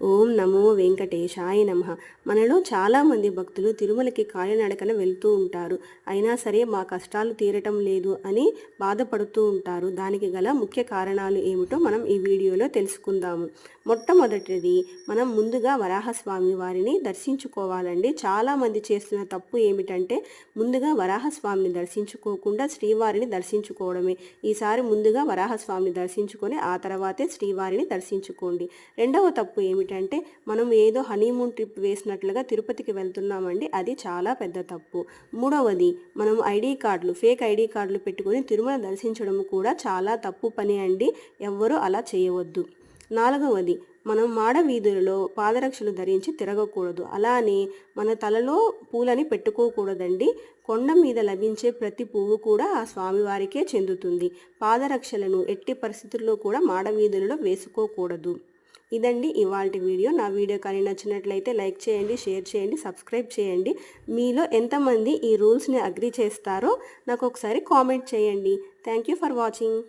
ఓం నమో వెంకటేశాయ నమ. మనలో చాలామంది భక్తులు తిరుమలకి కాలినడకన వెళ్తూ ఉంటారు. అయినా సరే మా కష్టాలు తీరటం లేదు అని బాధపడుతూ ఉంటారు. దానికి గల ముఖ్య కారణాలు ఏమిటో మనం ఈ వీడియోలో తెలుసుకుందాము. మొట్టమొదటిది మనం ముందుగా వరాహస్వామి వారిని దర్శించుకోవాలండి. చాలామంది చేస్తున్న తప్పు ఏమిటంటే ముందుగా వరాహస్వామిని దర్శించుకోకుండా శ్రీవారిని దర్శించుకోవడమే. ఈసారి ముందుగా వరాహస్వామిని దర్శించుకొని ఆ తర్వాతే శ్రీవారిని దర్శించుకోండి. రెండవ తప్పు ఏమిటి ఏమిటంటే మనం ఏదో హనీమూన్ ట్రిప్ వేసినట్లుగా తిరుపతికి వెళ్తున్నామండి. అది చాలా పెద్ద తప్పు. మూడవది మనం ఐడి కార్డులు ఫేక్ ఐడి కార్డులు పెట్టుకొని తిరుమల దర్శించడం కూడా చాలా తప్పు పని అండి. ఎవ్వరూ అలా చేయవద్దు. నాలుగవది మనం మాడ వీధులలో పాదరక్షలు ధరించి తిరగకూడదు. అలానే మన తలలో పూలని పెట్టుకోకూడదండి. కొండ మీద లభించే ప్రతి పువ్వు కూడా ఆ స్వామివారికే చెందుతుంది. పాదరక్షలను ఎట్టి పరిస్థితుల్లో కూడా మాడ వీధులలో వేసుకోకూడదు. ఇదండి ఇవాళ వీడియో. నా వీడియో కానీ నచ్చినట్లయితే లైక్ చేయండి షేర్ చేయండి సబ్స్క్రైబ్ చేయండి. మీలో ఎంతమంది ఈ రూల్స్ని అగ్రి చేస్తారో నాకు ఒకసారి కామెంట్ చేయండి. Thank you for watching.